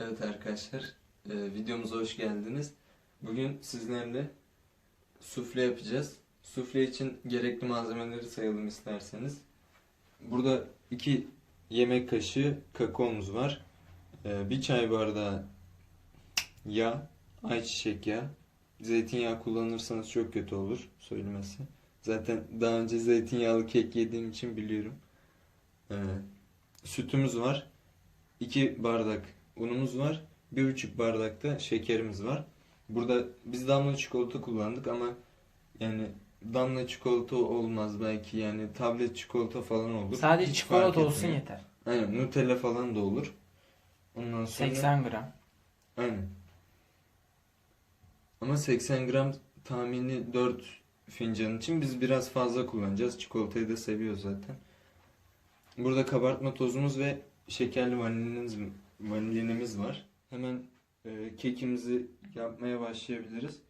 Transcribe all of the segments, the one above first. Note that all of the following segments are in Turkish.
Evet arkadaşlar, e, videomuza hoş geldiniz. Bugün sizlerle sufle yapacağız. Sufle için gerekli malzemeleri sayalım isterseniz. Burada iki yemek kaşığı kakaomuz var. E, çay bardağı yağ, ayçiçek yağı. Zeytinyağı kullanırsanız çok kötü olur söylemesi. Zaten daha önce zeytinyağlı kek yediğim için biliyorum. E, sütümüz var. 2 bardak unumuz var. Bir buçuk bardak da şekerimiz var. Burada biz damla çikolata kullandık ama yani damla çikolata olmaz belki yani tablet çikolata falan olur. Sadece Hiç çikolata olsun etmiyor. yeter. Aynen Nutella falan da olur. Ondan sonra 80 gram. aynen. Ama 80 gram tahmini 4 fincan için biz biraz fazla kullanacağız. Çikolatayı da seviyoruz zaten. Burada kabartma tozumuz ve şekerli vaniliniz, vanilinimiz var. Hemen e, kekimizi yapmaya başlayabiliriz.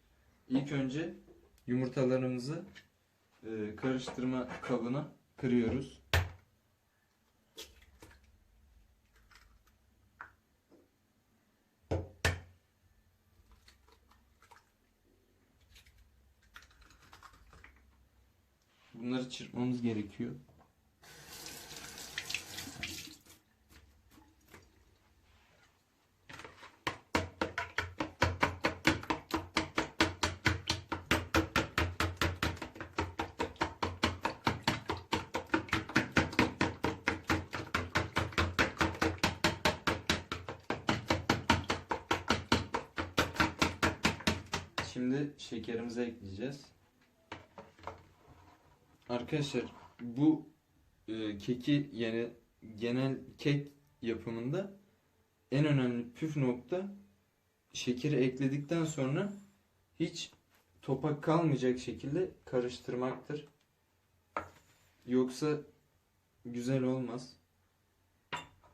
İlk önce yumurtalarımızı e, karıştırma kabına kırıyoruz. Bunları çırpmamız gerekiyor. Şimdi şekerimizi ekleyeceğiz. Arkadaşlar bu e, keki yani genel kek yapımında en önemli püf nokta şekeri ekledikten sonra hiç topak kalmayacak şekilde karıştırmaktır. Yoksa güzel olmaz.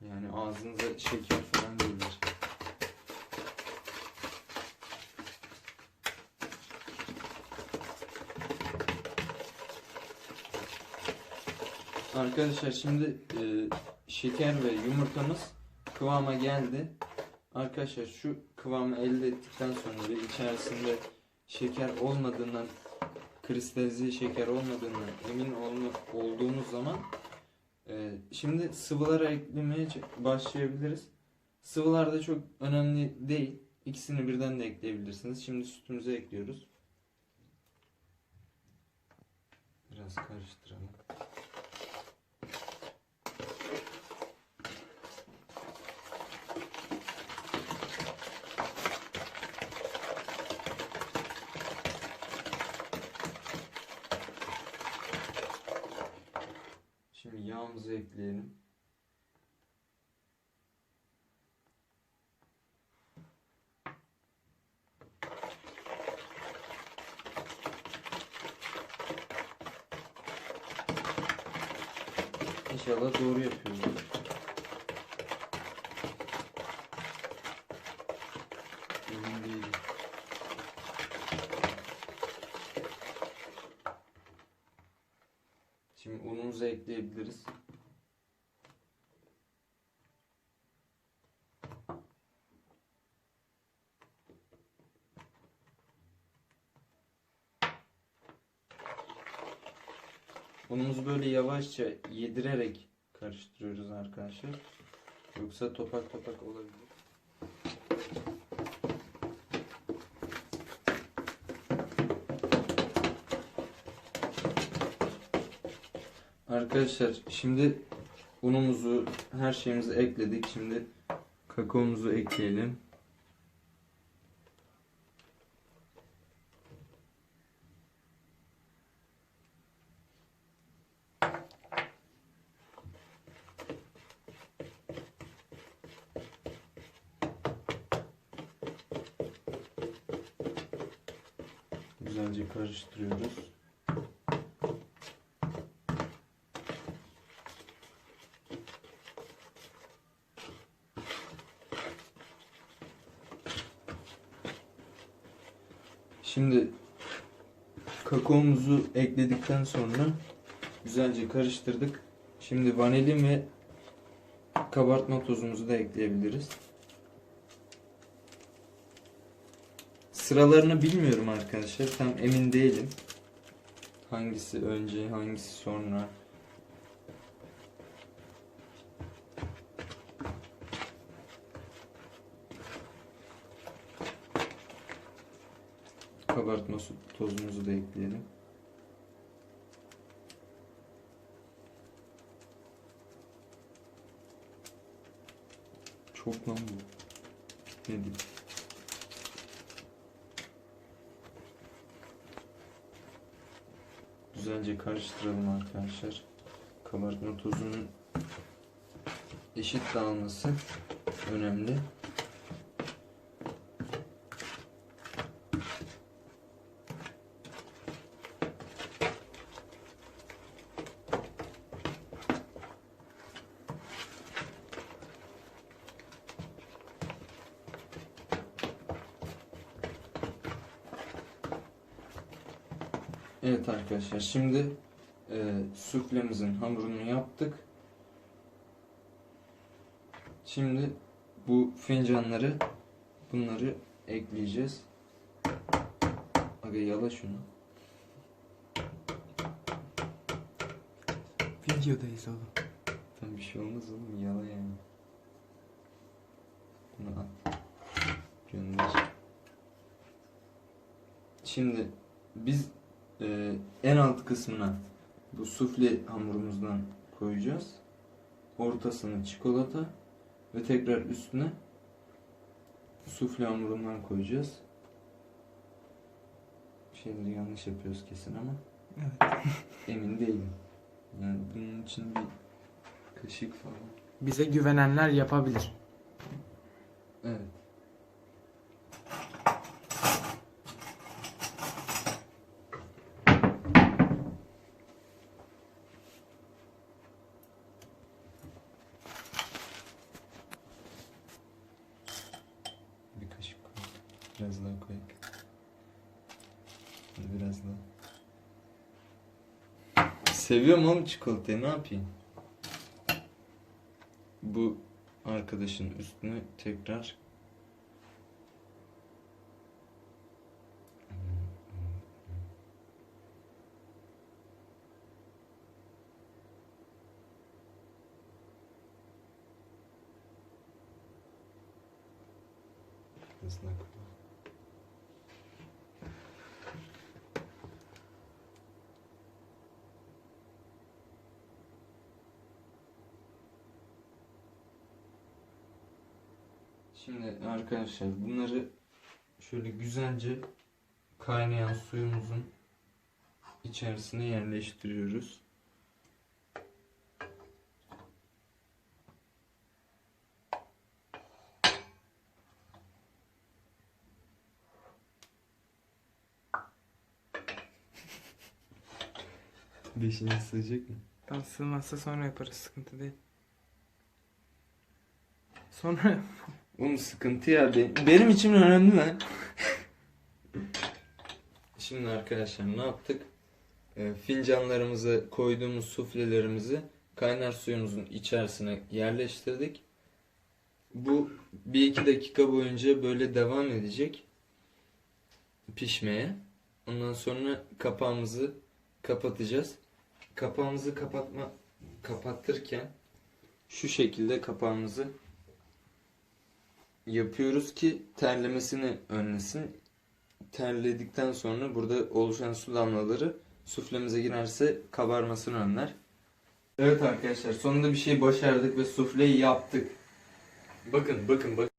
Yani ağzınıza şeker falan gelir. Arkadaşlar şimdi e, şeker ve yumurtamız kıvama geldi. Arkadaşlar şu kıvamı elde ettikten sonra ve içerisinde şeker olmadığından kristalize şeker olmadığından emin olma, olduğumuz zaman e, şimdi sıvılara eklemeye başlayabiliriz. Sıvılar da çok önemli değil. İkisini birden de ekleyebilirsiniz. Şimdi sütümüzü ekliyoruz. Biraz karıştıralım. Yağımızı ekleyelim. İnşallah doğru yapıyoruz. Emin. Şimdi unumuzu ekleyebiliriz. Unumuzu böyle yavaşça yedirerek karıştırıyoruz arkadaşlar. Yoksa topak topak olabilir. Arkadaşlar şimdi unumuzu her şeyimizi ekledik. Şimdi kakaomuzu ekleyelim. Güzelce karıştırıyoruz. Şimdi kakaomuzu ekledikten sonra güzelce karıştırdık. Şimdi vanilin ve kabartma tozumuzu da ekleyebiliriz. Sıralarını bilmiyorum arkadaşlar. Tam emin değilim. Hangisi önce, hangisi sonra. Kabartma tozumuzu da ekleyelim. Çok lan bu. Ne diyeyim? Güzelce karıştıralım arkadaşlar. Kabartma tozunun eşit dağılması önemli. Evet arkadaşlar şimdi e, suflemizin hamurunu yaptık. Şimdi bu fincanları bunları ekleyeceğiz. Aga yala şunu. Videodayız oğlum. Tam bir şey olmaz oğlum yala yani. Bunu at. Gönder. Şimdi biz e, en alt kısmına bu sufle hamurumuzdan koyacağız. Ortasına çikolata ve tekrar üstüne sufle hamurundan koyacağız. Şeyleri yanlış yapıyoruz kesin ama Evet. emin değilim. Yani bunun için bir kaşık falan. Bize güvenenler yapabilir. Evet. Bir kaşık koy. Biraz daha koy. Hadi Biraz daha. Seviyorum oğlum çikolatayı ne yapayım? Bu arkadaşın üstüne tekrar Hızla Şimdi arkadaşlar bunları şöyle güzelce kaynayan suyumuzun içerisine yerleştiriyoruz. Beşinci sığacak mı? Tam sığmazsa sonra yaparız. Sıkıntı değil. Sonra Oğlum sıkıntı ya benim, benim için önemli lan. Şimdi arkadaşlar ne yaptık? Ee, fincanlarımızı koyduğumuz suflelerimizi kaynar suyumuzun içerisine yerleştirdik. Bu 1-2 dakika boyunca böyle devam edecek pişmeye. Ondan sonra kapağımızı kapatacağız. Kapağımızı kapatma kapattırken şu şekilde kapağımızı yapıyoruz ki terlemesini önlesin. Terledikten sonra burada oluşan su damlaları suflemize girerse kabarmasını önler. Evet arkadaşlar sonunda bir şey başardık ve sufleyi yaptık. Bakın bakın bakın.